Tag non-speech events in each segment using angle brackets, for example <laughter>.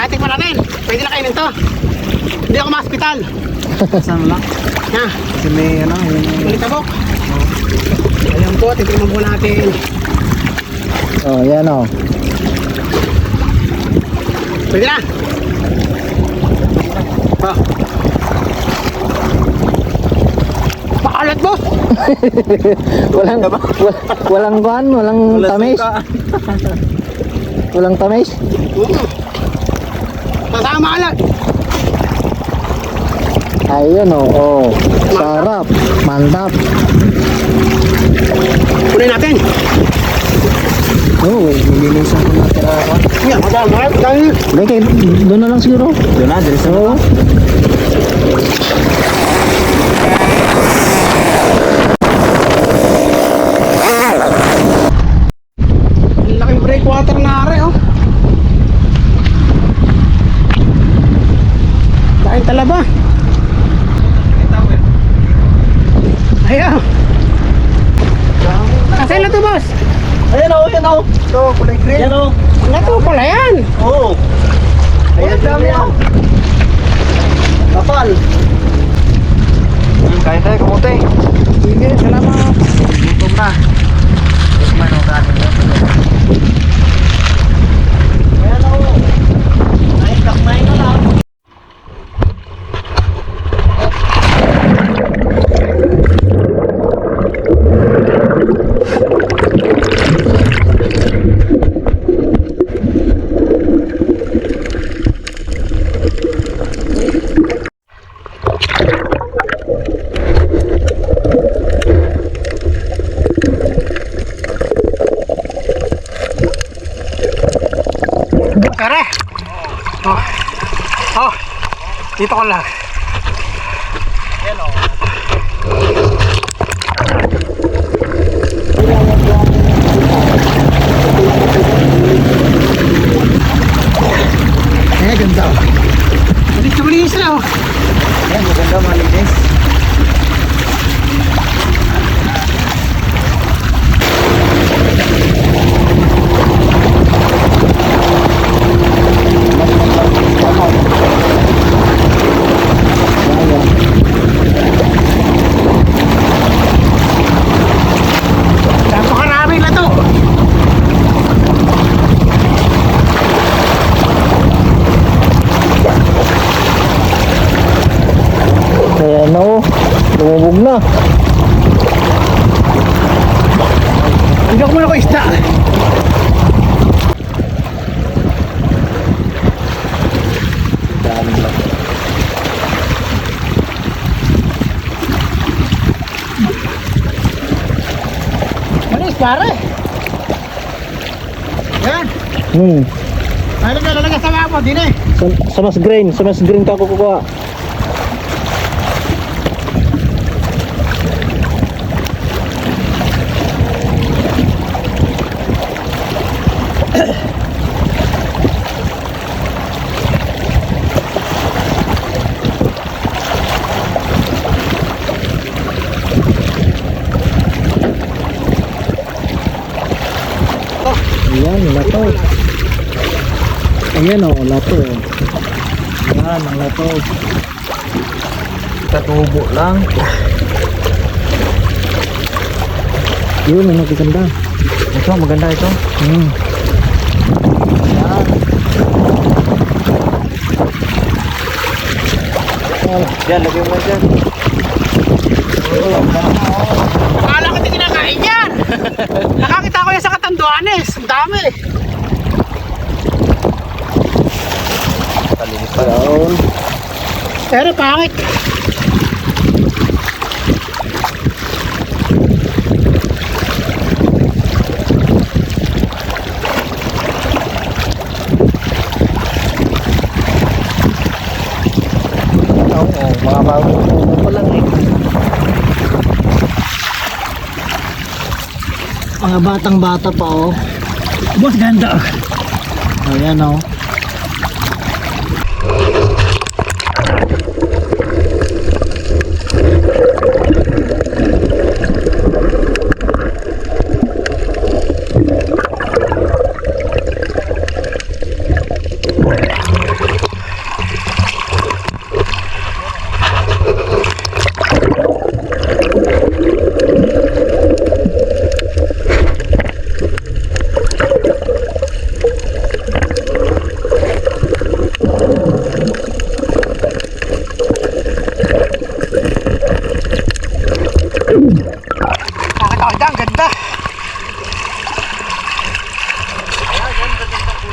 Kaya tikman natin. Pwede na kainin to. Hindi ako ma-hospital. <laughs> Saan lang? Ha? Kasi may ano, yung... Ulit tabok. Ayan po, titikman po natin. Oh, yan oh. Pwede na. Ah. Pakalat boss. <laughs> walang, wa- walang kuhan, walang tamis. Walang tamis. Oo. Masama alat. Ayun oh, oh. Sarap. Mantap. Kunin natin. Oh, nililisan ko natin ako. Yan, madami. Doon na lang siguro. Doon na, dali sa Oo. Ang laking breakwater na are, oh. Dahil talaba. Ayaw. Kasi na to, boss. Ayan oh, oh. Ito, kulay green. Ayan oh. Nato pala yan. Oo. Ayan, dami oh. Kapal. Kaya tayo kamote. Sige, salamat. Gutom na. Gutom na yung kanin mo. Ayan oh. Ay, kakmain na lang. Tara. Oh. Oh. Dito ko lang. Eh, ganda. Malinis-malinis na, oh. Ayan, maganda malinis. Napakarami na to. Ayan oh. Lumubog na. Hindi ako muna ko isda. Dami lang. Manis, pare. Yan. Hmm. Ano na lalagay sa mga mo, din eh. Sa, sa mas green, sa mas green ka kukuha. Ayan, lato. Ayan o, lato. Ayan, ang lato. Katubo lang. Yun, ang magaganda. Ito, maganda ito. Hmm. Ayan. Yan, lagyan mo dyan. Akala ko hindi kinakain yan. <laughs> Nakakita ko yan sa Katanduanes. Ang dami. Pero pangit. Mga batang bata pa oh. Boss, ganda. Ayan oh.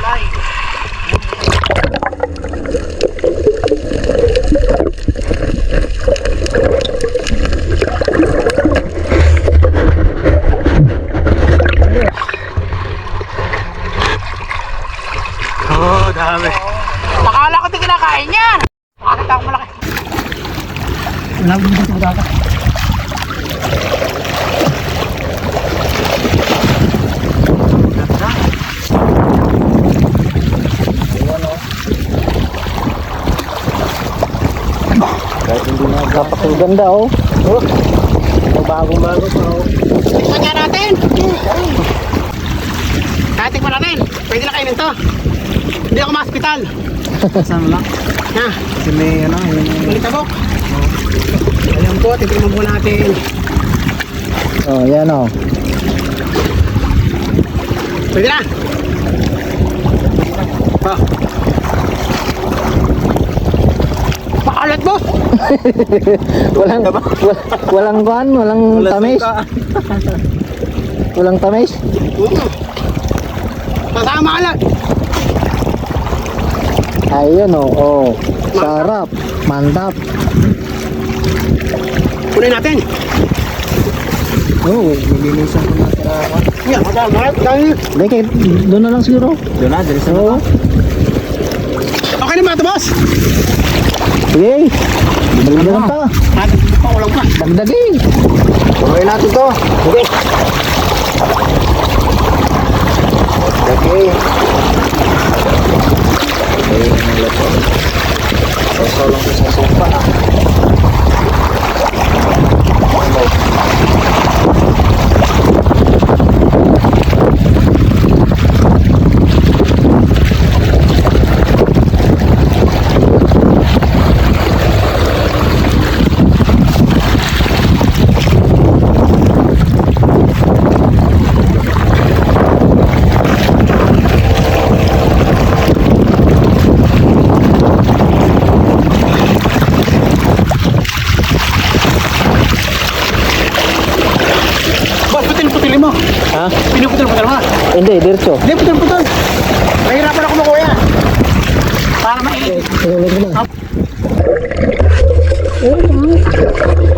Ay! Oh, dami. Nakala ko din kinakain yan. Nakakita ko malaki. Wala ko dito dapat. Kahit hindi na kapakaganda oh. Oh. Bagong bago pa oh. Nga natin. Kaya tikman natin. Pwede na kainin to. Hindi ako ma-hospital. Saan lang? Ha? Kasi may ano, yung... Malitabok. Ayan po, titignan po natin. Oh, yan oh. Pwede na. Oh. Pakalat mo. <laughs> walang, wal, walang kuhan, walang tamis. <laughs> walang tamis. Oo. Masama kalat. Ayun oh, oh. Sarap. Mantap. Kunin natin. Oh, nilinisan ko na sa... Yan, masama kalat. Dahil- Hindi, doon na lang siguro. Doon na, dali sa Oo. Okay na ito, boss. Sige. Dagdagan pa. Pakulang pa. Dagdagin. Tuloy natin to. Okay. Okay. Okay, nalat ko. Sasaw lang ko sa ah. Boss, kalawa. Hindi, dirtso. Hindi, putin, putin. Mahirapan ako makuha. Para mainit. Tuloy ko na. Up. Oh,